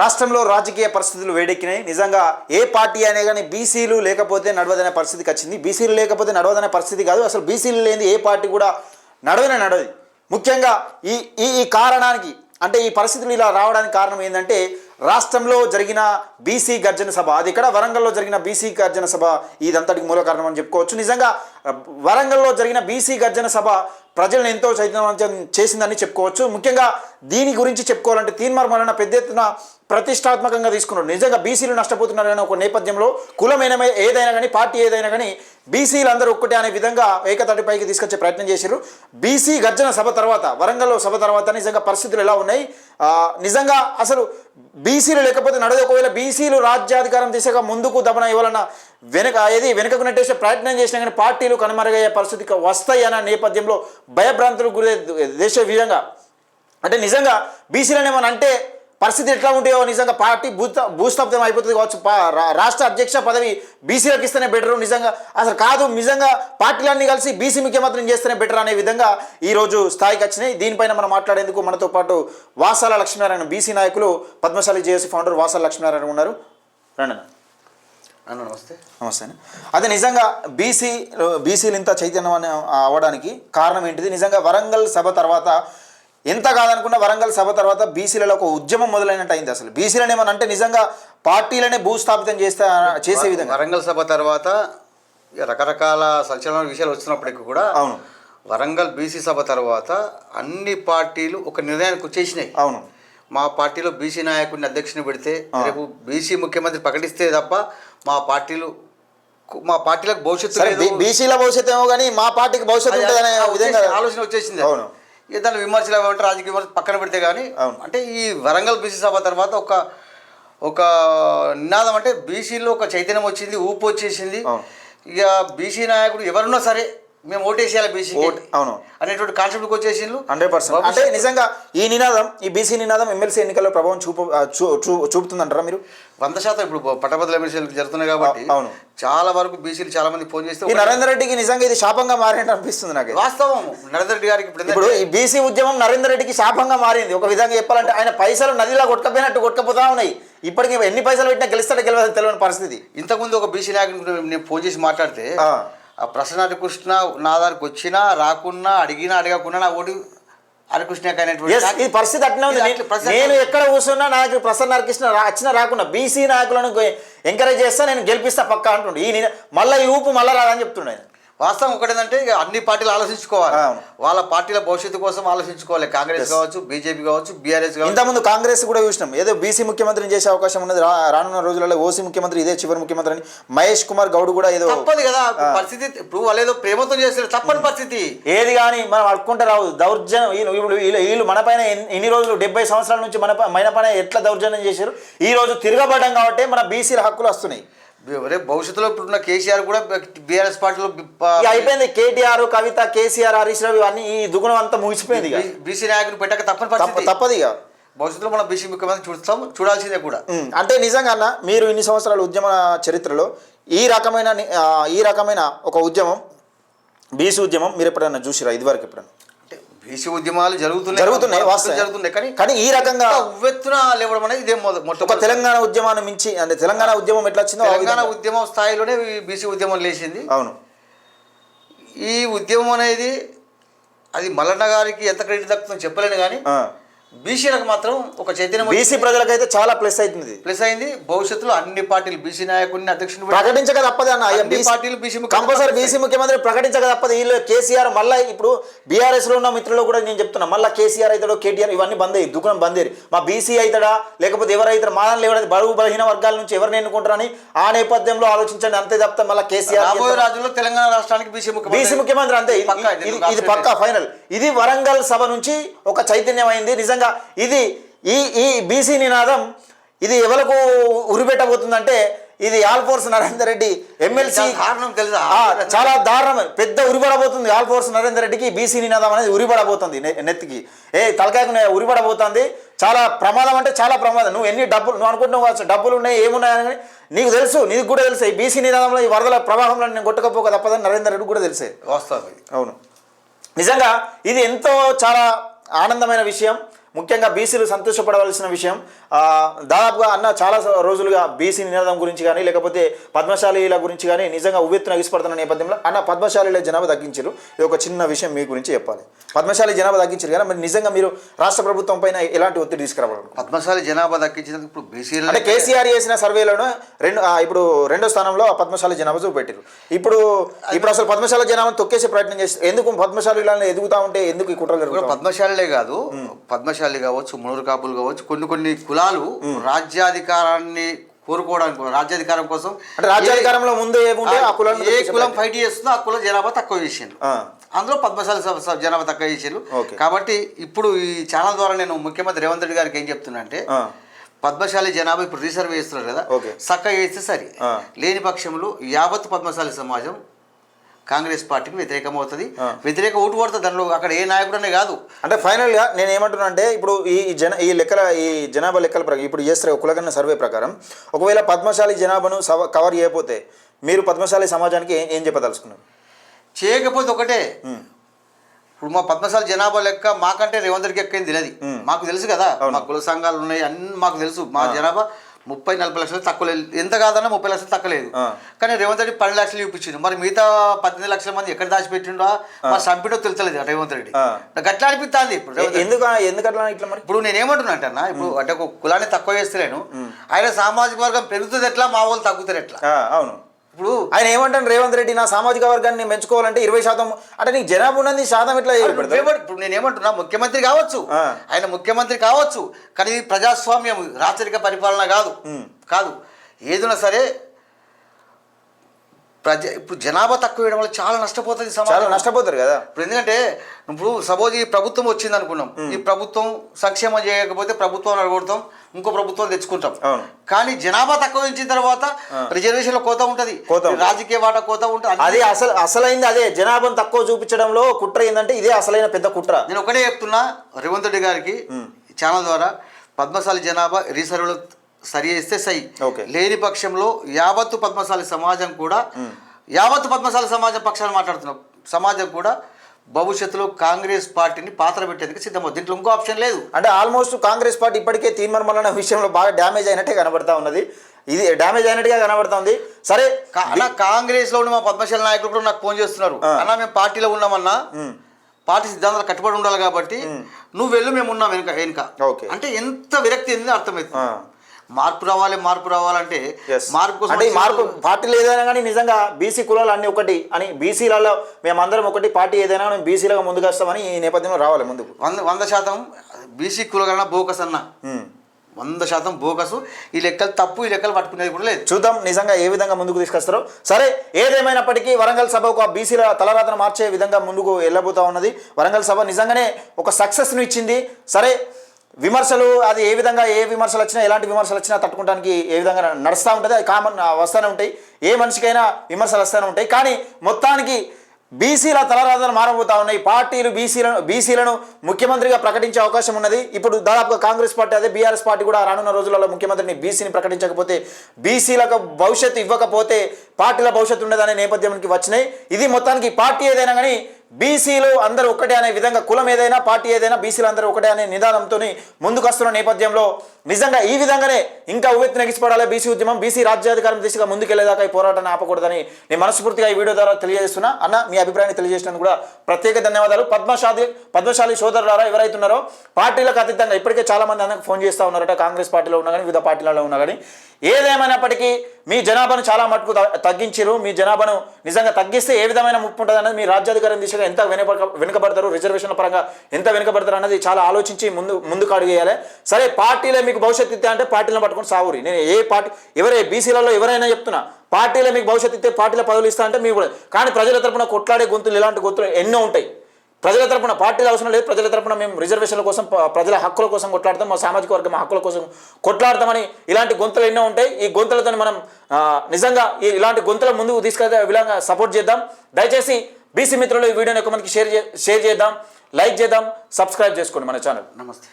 రాష్ట్రంలో రాజకీయ పరిస్థితులు వేడెక్కినాయి. నిజంగా ఏ పార్టీ అనే కానీ బీసీలు లేకపోతే నడవదనే పరిస్థితికి వచ్చింది బీసీలు లేకపోతే నడవదనే పరిస్థితి కాదు. అసలు బీసీలు లేని ఏ పార్టీ కూడా నడవనే నడవది. ముఖ్యంగా ఈ ఈ ఈ కారణానికి అంటే ఈ పరిస్థితులు ఇలా రావడానికి కారణం ఏంటంటే రాష్ట్రంలో జరిగిన బీసీ గర్జన సభ అది ఇక్కడ వరంగల్లో జరిగిన బీసీ గర్జన సభ ఇదంతటికి మూల కారణం అని చెప్పుకోవచ్చు. నిజంగా వరంగల్లో జరిగిన బీసీ గర్జన సభ ప్రజలను ఎంతో చైతన్యవంతం చేసిందని చెప్పుకోవచ్చు. ముఖ్యంగా దీని గురించి చెప్పుకోవాలంటే తీన్మార్ మరణ పెద్ద ఎత్తున ప్రతిష్టాత్మకంగా తీసుకున్నారు నిజంగా బీసీలు నష్టపోతున్నారనే ఒక నేపథ్యంలో కులమైన ఏదైనా కానీ పార్టీ ఏదైనా కానీ బీసీలు అందరూ ఒక్కటే అనే విధంగా ఏకతాటిపైకి తీసుకొచ్చే ప్రయత్నం చేశారు బీసీ గర్జన సభ తర్వాత వరంగల్లో సభ తర్వాత నిజంగా పరిస్థితులు ఎలా ఉన్నాయి? నిజంగా అసలు బీసీలు లేకపోతే నడదు. ఒకవేళ బీసీలు రాజ్యాధికారం దిశగా ముందుకు దమన ఇవ్వాలన్న వెనక ఏది వెనుకకు నెట్టేసే ప్రయత్నం చేసినా కానీ పార్టీలు కనుమరుగయ్యే పరిస్థితికి వస్తాయి అన్న నేపథ్యంలో భయభ్రాంతులకు గురి దేశ విధంగా. అంటే నిజంగా బీసీలను ఏమని అంటే పరిస్థితి ఎట్లా ఉంటాయో నిజంగా పార్టీ భూత భూస్థాపితం అయిపోతుంది కావచ్చు. రాష్ట్ర అధ్యక్ష పదవి బీసీలకు ఇస్తేనే బెటర్ నిజంగా. అసలు కాదు నిజంగా పార్టీలన్నీ కలిసి బీసీ ముఖ్యమంత్రిని చేస్తేనే బెటర్ అనే విధంగా ఈ రోజు స్థాయికి వచ్చినాయి. దీనిపైన మనం మాట్లాడేందుకు మనతో పాటు వాసాల లక్ష్మీనారాయణ బీసీ నాయకులు పద్మశాలి జేఏసీ ఫౌండర్ వాసాల లక్ష్మీనారాయణ ఉన్నారు. రండి అన్న. నమస్తే. నమస్తే అండి. అదే నిజంగా బీసీ బీసీలు ఇంత చైతన్యం అవ్వడానికి కారణం ఏంటిది? నిజంగా వరంగల్ సభ తర్వాత ఎంత కాదనుకున్న వరంగల్ సభ తర్వాత బీసీలలో ఒక ఉద్యమం మొదలైనట్టు అయింది అసలు. బీసీలను అంటే నిజంగా పార్టీలనే భూస్థాపితం చేస్తే చేసే విధంగా? వరంగల్ సభ తర్వాత రకరకాల సంచలన విషయాలు వచ్చినప్పటికీ కూడా అవును. వరంగల్ బీసీ సభ తర్వాత అన్ని పార్టీలు ఒక నిర్ణయానికి వచ్చేసినాయి. అవును. మా పార్టీలో బీసీ నాయకుడిని అధ్యక్షుని పెడితే రేపు బీసీ ముఖ్యమంత్రి ప్రకటిస్తే తప్ప మా పార్టీలు మా పార్టీలకు భవిష్యత్తు బీసీల భవిష్యత్తు ఏమో కానీ మా పార్టీకి భవిష్యత్తు ఉంటుందనే విధంగా ఆలోచన వచ్చేసింది. అవును. దాని విమర్శలు ఏమంటే రాజకీయ విమర్శలు పక్కన పెడితే కానీ. అంటే ఈ వరంగల్ బీసీ సభ తర్వాత ఒక ఒక నినాదం అంటే బీసీలో ఒక చైతన్యం వచ్చింది ఊపు వచ్చేసింది. ఇక బీసీ నాయకుడు ఎవరున్నా సరే మేము ఓటేసేయాలి బీసీ ఓట్ అవును. అనేటువంటి కాన్సెప్ట్కి వచ్చేసిండ్రు. Hundred percent. అంటే నిజంగా ఈ నినాదం ఈ బీసీ నినాదం ఎమ్మెల్సీ ఎన్నికల్లో ప్రభావం చూపు చూపుతుందంటారా మీరు? వంద శాతం ఇప్పుడు పట్టభద్రుల ఎమ్మెల్సీలు జరుగుతున్నాయి కాబట్టి అవును. చాలా వరకు బీసీలు చాలా మంది ఫోన్ చేస్తే నరేందర్ రెడ్డికి నిజంగా ఇది శాపంగా మారినట్టు అనిపిస్తుంది నాకు. వాస్తవం. నరేంద్ర రెడ్డి గారికి ఇప్పుడు ఈ బీసీ ఉద్యమం నరేందర్ రెడ్డికి శాపంగా మారింది. ఒక విధంగా చెప్పాలంటే ఆయన పైసలు నదిలా కొట్టుకపోయినట్టు కొట్టుకపోతా ఉన్నాయి. ఇప్పటికి ఎన్ని పైసలు పెట్టినా గెలుస్తాడో గెలవదు తెలియని పరిస్థితి. ఇంతకుముందు ఒక బీసీ నాయకుడిని నేను ఫోన్ చేసి మాట్లాడితే ప్రసన్న హరికృష్ణ నా దానికి వచ్చినా రాకున్నా అడిగినా అడగకున్నా నా ఓటు హరికృష్ణకి అనేటువంటి ఎస్ ఈ పరిస్థితి అట్నే ఉంది నేను- అట్లా ఎక్కడ కూర్చున్నా నాకు ప్రసన్న హరికృష్ణ వచ్చినా రాకుండా బీసీ నాయకులను ఎంకరేజ్ చేస్తా నేను గెలిపిస్తా పక్క అంటుండే ఈ మళ్ళా ఈ ఊపు మళ్ళా రాదని చెప్తుండే. వాస్తవం ఒకటేంటంటే ఇక అన్ని పార్టీలు ఆలోచించుకోవాలి. వాళ్ళ పార్టీల భవిష్యత్తు కోసం ఆలోచించుకోవాలి. కాంగ్రెస్ కావచ్చు బీజేపీ కావచ్చు బీఆర్ఎస్ కావచ్చు. ఇంతకుముందు కాంగ్రెస్ కూడా చూసినాం. ఏదో బీసీ ముఖ్యమంత్రిని చేసే అవకాశం ఉన్నది. రానున్న రోజులలో ఓసీ ముఖ్యమంత్రి ఇదే చివరి ముఖ్యమంత్రి అని మహేష్ కుమార్ గౌడ్ కూడా ఏదో తప్పదు కదా. పరిస్థితి ఇప్పుడు వాళ్ళు ఏదో ప్రేమతో చేస్తారు తప్పని పరిస్థితి. ఏది కానీ మనం అడుక్కుంటే రావు. దౌర్జన్యం. వీళ్ళు వీళ్ళు మన పైన ఎన్ని- రోజులు డెబ్బై సంవత్సరాల నుంచి మన మన పైన ఎట్లా దౌర్జన్యం చేశారు? ఈ రోజు తిరగబడ్డం కాబట్టి మన బీసీల హక్కులు వస్తున్నాయి. రేపు భవిష్యత్తులో ఇప్పుడున్న కేసీఆర్ కూడా బీఆర్ఎస్ పార్టీలో అయిపోయింది. కేటీఆర్ కవిత కేసీఆర్ హరీష్ రావు ఇవన్నీ ఈ దుగుణం అంతా ముగిసిపోయింది బీసీ నాయకుని పెట్టక తప్పని పరిస్థితి. తప్పదు ఇక. భవిష్యత్తులో మనం బీసీ ముఖ్యమంత్రి చూస్తాం చూడాల్సిందే కూడా. అంటే నిజంగా అన్న మీరు ఇన్ని సంవత్సరాల ఉద్యమ చరిత్రలో ఈ రకమైన ఈ రకమైన ఒక ఉద్యమం బీసీ ఉద్యమం మీరు ఎప్పుడైనా చూసిరా? ఇదివరకు ఎప్పుడైనా? బీసీ ఉద్యమాలు జరుగుతున్నాయి జరుగుతున్నాయి, వాస్తవం. జరుగుతున్నాయి కానీ కానీ ఈ రకంగా ఉవ్వెత్తున లేవడం అనేది ఇదే మొద- ఒక తెలంగాణ ఉద్యమాన్ని మించి అంటే తెలంగాణ ఉద్యమం ఎట్లా వచ్చిందో తెలంగాణ. ఉద్యమం స్థాయిలోనే బీసీ ఉద్యమం లేచింది అవును ఈ ఉద్యమం అనేది అది మల్లన్న గారికి ఎంత క్రెడిట్ దక్కుతుందో చెప్పలేను కానీ. బీసీలకు మాత్రం ఒక చైతన్యం బీసీ ప్రజలకైతే చాలా ప్లస్ అవుతుంది ప్లస్ అయింది. భవిష్యత్తులో అన్ని పార్టీలు బీసీ నాయకుడిని అధ్యక్షుని పెట్టి ప్రకటించక తప్పదు అన్న అన్ని పార్టీలు బీసీ ముఖ్యమంత్రి కంపల్సరీ బీసీ ముఖ్యమంత్రి ప్రకటించక తప్పదు. వీళ్ళు కేసీఆర్ మళ్ళీ ఇప్పుడు బీఆర్ఎస్లో ఉన్న మిత్రులు కూడా నేను చెప్తున్నా మళ్ళీ కేసీఆర్ అవుతాడో కేటీఆర్ ఇవన్నీ బంద్ అయ్యి దుకాణం బంద్ అయ్యి. మా బీసీ అవుతాడా లేకపోతే ఎవరు అవుతారు మా ఎవరైతే బడుగు బలహీన వర్గాల నుంచి ఎవరిని ఎన్నుకుంటారని ఆ నేపథ్యంలో ఆలోచించండి. అంతే తప్ప మళ్ళీ కేసీఆర్ రాబోయే రోజుల్లో తెలంగాణ రాష్ట్రానికి బీసీ బీసీ ముఖ్యమంత్రి అంతే. ఇది పక్కా ఫైనల్. ఇది వరంగల్ సభ నుంచి ఒక చైతన్యం అయింది నిజంగా ఇది ఈ ఈ బీసీ నినాదం ఇది ఎవరికి ఉరిపెట్టబోతుందంటే ఇది ఆల్ఫోర్స్ నరేందర్ రెడ్డి ఎమ్మెల్సీ దారుణం తెలుసా? చాలా దారుణం. పెద్ద ఉరిపడబోతుంది. ఆల్ఫోర్స్ నరేందర్ రెడ్డికి బీసీ నినాదం అనేది ఉరిపడబోతుంది నెత్తికి. ఏ తలకాయకు ఉరిపడబోతుంది. చాలా ప్రమాదం అంటే చాలా ప్రమాదం. నువ్వు ఎన్ని డబ్బులు నువ్వు అనుకుంటున్నావు కావచ్చు డబ్బులు ఉన్నాయి ఏమున్నాయని నీకు తెలుసు నీకు కూడా తెలుసు. ఈ బీసీ నినాదంలో ఈ వరదల ప్రవాహంలో నేను కొట్టకపోక తప్పదని నరేందర్ రెడ్డి కూడా తెలిసే. వాస్తవం ఇది అవును. నిజంగా ఇది ఎంతో చాలా ఆనందమైన విషయం. ముఖ్యంగా బీసీలు సంతోషపడవలసిన విషయం దాదాపుగా అన్న చాలా రోజులుగా బీసీ నినాదం గురించి కానీ లేకపోతే పద్మశాలీల గురించి కానీ నిజంగా ఉవ్వెత్తున ఎగిసిపడుతున్న నేపథ్యంలో అన్న పద్మశాలీల జనాభా తగ్గించారు. ఇది ఒక చిన్న విషయం మీ గురించి చెప్పాలి. పద్మశాలి జనాభా తగ్గించారు కానీ మరి నిజంగా మీరు రాష్ట్ర ప్రభుత్వం పైన ఎలాంటి ఒత్తిడి తీసుకురావాలి పద్మశాలి జనాభా దక్కించినందుకు ఇప్పుడు బీసీలు అంటే కేసీఆర్ చేసిన సర్వేలోనే రెండు ఇప్పుడు రెండో స్థానంలో ఆ పద్మశాలి జనాభా చూపెట్టారు. ఇప్పుడు ఇప్పుడు అసలు పద్మశాల జనాభాను తొక్కేసే ప్రయత్నం చేస్తారు ఎందుకు పద్మశాలిలను ఎదుగుతా ఉంటే ఎందుకు ఈ కుట్రలు ఇప్పుడు జరుగుతాయి పద్మశాలే పద్మశాలి కావచ్చు మునురు కాపులు కావచ్చు కొన్ని కొన్ని కులాలు రాజ్యాధికారాన్ని కోరుకోవడానికి రాజ్యాధికారం కోసం అంటే రాజ్యాధికారంలో ముందు ఏముంటే ఆ కులాలను ఏ కులం ఫైట్ చేస్తుందో ఆ కులం జనాభా తక్కువ చేసిండు. అందులో పద్మశాలి జనాభా తక్కువ చేసిండు ఓకే. కాబట్టి ఇప్పుడు ఈ ఛానల్ ద్వారా నేను ముఖ్యమంత్రి రేవంత్ రెడ్డి గారికి ఏం చెప్తున్నా అంటే. పద్మశాలి జనాభా ఇప్పుడు రీసర్వ్ చేస్తున్నారు కదా. చక్కగా చేస్తే సరి. లేని పక్షంలో యావత్ పద్మశాలి సమాజం కాంగ్రెస్ పార్టీకి వ్యతిరేకమవుతుంది. ఆ. వ్యతిరేక ఓటు పడుతుంది దానిలో అక్కడ ఏ నాయకుడనే కాదు. అంటే ఫైనల్గా నేను ఏమంటున్నా అంటే ఇప్పుడు ఈ జన ఈ లెక్కల ఈ జనాభా లెక్కల ప్రకారం ఇప్పుడు చేస్తారు కులగన్న సర్వే ప్రకారం ఒకవేళ పద్మశాలి జనాభాను సవ కవర్ చేయకపోతే మీరు పద్మశాలి సమాజానికి ఏం చెప్పదలుచుకున్నారు? చేయకపోతే ఒకటే. ఇప్పుడు మా పద్మశాలి జనాభా లెక్క మాకంటే రేవంత్ రెడ్డికి ఎక్కువ ఏం తెలియదు మాకు తెలుసు కదా. మా కుల సంఘాలు ఉన్నాయి అన్ని మాకు తెలుసు. మా జనాభా ముప్పై నలభై లక్షలు తక్కువ లేదు ఎంత కాదన్నా ముప్పై లక్షలు తక్కువ లేదు ఆ. కానీ రేవంత్ రెడ్డి పది లక్షలు చూపించిండు. మరి మిగతా పద్దెనిమిది లక్షల మంది ఎక్కడ దాచిపెట్టిండో మరి చంపిడో తెలుతలేదు రేవంత్ రెడ్డి. అట్లా అనిపిస్తుంది ఇప్పుడు. ఎందుకు ఎందుకు అట్లా ఇట్లా మరి? ఇప్పుడు నేను ఏమంటున్నా అంటే అన్న ఇప్పుడు అంటే ఒక కులాన్ని తక్కువ చేస్తలేను. ఆయన సామాజిక వర్గం పెరుగుతుంది ఎట్లా మా వాళ్ళు తగ్గుతారు ఎట్లా? అవును. ఇప్పుడు ఆయన ఏమంటాను రేవంత్ రెడ్డి నా సామాజిక వర్గాన్ని పెంచుకోవాలంటే ఇరవై శాతం అంటే నీకు జనాభా ఉన్నది శాతం? నువ్వేమో- ఇప్పుడు నేను ఏమంటున్నా? ముఖ్యమంత్రి కావచ్చు. ఆయన ముఖ్యమంత్రి కావచ్చు. కానీ ప్రజాస్వామ్యం రాచరిక పరిపాలన కాదు. కాదు. ఏదైనా సరే ప్రజ ఇప్పుడు జనాభా తక్కువ వేయడం వల్ల చాలా నష్టపోతుంది చాలా నష్టపోతారు కదా. ఇప్పుడు ఎందుకంటే ఇప్పుడు సపోజ్ ఈ ప్రభుత్వం వచ్చింది అనుకున్నాం. ఈ ప్రభుత్వం సంక్షేమం చేయకపోతే ప్రభుత్వం అడగొడతాం ఇంకో ప్రభుత్వం తెచ్చుకుంటాం. కానీ జనాభా తక్కువ ఇచ్చిన తర్వాత రిజర్వేషన్లో కోత ఉంటది. కోత ఉంటది. రాజకీయ వాటా కోత ఉంటుంది. అది అసలు అసలైంది అదే. జనాభాను తక్కువ చూపించడంలో కుట్ర ఏంటంటే ఇదే అసలైన పెద్ద కుట్ర. నేను ఒకటే చెప్తున్నా రేవంత్ రెడ్డి గారికి ఛానల్ ద్వారా పద్మశాలి జనాభా రీసర్వేలో సరి చేస్తే సై. లేని పక్షంలో యావత్తు పద్మశాలి సమాజం కూడా యావత్తు పద్మశాలి సమాజం పక్షాన్ని మాట్లాడుతున్నాం. సమాజం కూడా భవిష్యత్తులో కాంగ్రెస్ పార్టీని పాత్ర పెట్టేందుకు సిద్ధమవుతుంది. దీంట్లో ఇంకో ఆప్షన్ లేదు. అంటే ఆల్మోస్ట్ కాంగ్రెస్ పార్టీ ఇప్పటికే తీర్మానం విషయంలో బాగా డ్యామేజ్ అయినట్టే కనబడతా ఉన్నది. ఇది డ్యామేజ్ అయినట్టుగా కనబడుతుంది. సరే అన్న కాంగ్రెస్లో ఉన్న మా పద్మశాలి నాయకులు కూడా నాకు ఫోన్ చేస్తున్నారు. అన్న మేము పార్టీలో ఉన్నామన్నా పార్టీ సిద్ధాంతాలు కట్టుబడి ఉండాలి కాబట్టి నువ్వు వెళ్ళు మేము ఉన్నాం వెనుక వెనుక. ఓకే. అంటే ఎంత విరక్తి అర్థమవుతుంది. మార్పు రావాలి మార్పు రావాలంటే. మార్పు అంటే మార్పు పార్టీలు ఏదైనా కానీ నిజంగా బీసీ కులాలు అన్ని ఒకటి అని బీసీలలో మేమందరం ఒకటి పార్టీ ఏదైనా మేము బీసీలుగా ముందుకు వస్తామని ఈ నేపథ్యంలో రావాలి ముందుకు. వంద వంద శాతం బీసీ కులగణ బోకస్ అన్న. వంద శాతం బోకసు. ఈ లెక్కలు తప్పు ఈ లెక్కలు పట్టుకునేది కూడా లేదు. చూద్దాం నిజంగా ఏ విధంగా ముందుకు తీసుకొస్తారో. సరే ఏదేమైనప్పటికీ వరంగల్ సభ ఒక బీసీల తలరాతను మార్చే విధంగా ముందుకు వెళ్ళబోతా ఉన్నది. వరంగల్ సభ నిజంగానే ఒక సక్సెస్ను ఇచ్చింది. సరే విమర్శలు అది ఏ విధంగా ఏ విమర్శలు వచ్చినా ఎలాంటి విమర్శలు వచ్చినా తట్టుకోవడానికి ఏ విధంగా నడుస్తూ ఉంటుంది అది కామన్ వస్తూనే ఉంటాయి. ఏ మనిషికైనా విమర్శలు వస్తూనే ఉంటాయి. కానీ మొత్తానికి బీసీల తలరాజులు మారబోతా ఉన్నాయి. పార్టీలు బీసీలను బీసీలను ముఖ్యమంత్రిగా ప్రకటించే అవకాశం ఉన్నది. ఇప్పుడు దాదాపుగా కాంగ్రెస్ పార్టీ అదే బీఆర్ఎస్ పార్టీ కూడా రానున్న రోజులలో ముఖ్యమంత్రిని బీసీని ప్రకటించకపోతే బీసీలకు భవిష్యత్తు ఇవ్వకపోతే పార్టీల భవిష్యత్తు ఉండదనే నేపథ్యానికి వచ్చినాయి. ఇది మొత్తానికి పార్టీ ఏదైనా కానీ బీసీలు అందరూ ఒకటే అనే విధంగా కులం ఏదైనా పార్టీ ఏదైనా బీసీలు అందరూ ఒకటే అనే నిదానంతో ముందుకొస్తున్న నేపథ్యంలో నిజంగా ఈ విధంగానే ఇంకా ఉవ్వెత్తున ఎగిసిపడాలి బీసీ ఉద్యమం బీసీ రాజ్యాధికారం దిశగా ముందుకెళ్ళేదాకా ఈ పోరాటాన్ని ఆపకూడదని నేను మనస్ఫూర్తిగా ఈ వీడియో ద్వారా తెలియజేస్తున్నా. అన్న మీ అభిప్రాయాన్ని తెలియజేసినందుకు కూడా ప్రత్యేక ధన్యవాదాలు. పద్మశాలి పద్మశాలి సోదరులారా ఎవరైతున్నారో పార్టీలకు అతీతంగా ఇప్పటికే చాలా మంది అందరికి ఫోన్ చేస్తూ ఉన్నారట. కాంగ్రెస్ పార్టీలో ఉన్నా కానీ వివిధ పార్టీలలో ఉన్నా కానీ ఏదేమైనప్పటికీ మీ జనాభాను చాలా మటుకు త- తగ్గించారు మీ జనాభాను నిజంగా తగ్గిస్తే ఏ విధమైన ముప్పు ఉంటుంది అనేది మీ రాజ్యాధికారం దిశగా ఎంత వెనక వెనుకబడతారు? రిజర్వేషన్ల పరంగా ఎంత వెనుకబడతారు అన్నది చాలా ఆలోచించి ముందు ముందుకు అడిగేయాలి వేయాలి సరే పార్టీలే మీకు భవిష్యత్తు ఇస్తే అంటే పార్టీలను పట్టుకొని సావురి. నేను ఏ పార్టీ ఎవరే బీసీలలో ఎవరైనా చెప్తున్నా పార్టీలే మీకు భవిష్యత్తు ఇస్తే పార్టీల పదవులు ఇస్తా అంటే మీకు కానీ ప్రజల తరపున కొట్లాడే గొంతులు ఇలాంటి గొంతులు ఎన్నో ఉంటాయి. ప్రజల తరపున పార్టీలు అవసరం లేదు. ప్రజల తరపున మేము రిజర్వేషన్ల కోసం ప్రజల హక్కుల కోసం కొట్లాడతాం. మా సామాజిక వర్గం హక్కుల కోసం కొట్లాడతామని ఇలాంటి గొంతులు ఎన్నో ఉంటాయి. ఈ గొంతులతో మనం నిజంగా ఇలాంటి గొంతుల ముందుకు తీసుకెళ్తే విధంగా సపోర్ట్ చేద్దాం. దయచేసి బీసీ మిత్రులు ఈ వీడియోని ఎక్కువ మందికి షేర్ షేర్ చేద్దాం లైక్ చేద్దాం సబ్స్క్రైబ్ చేసుకోండి మన ఛానల్. నమస్తే.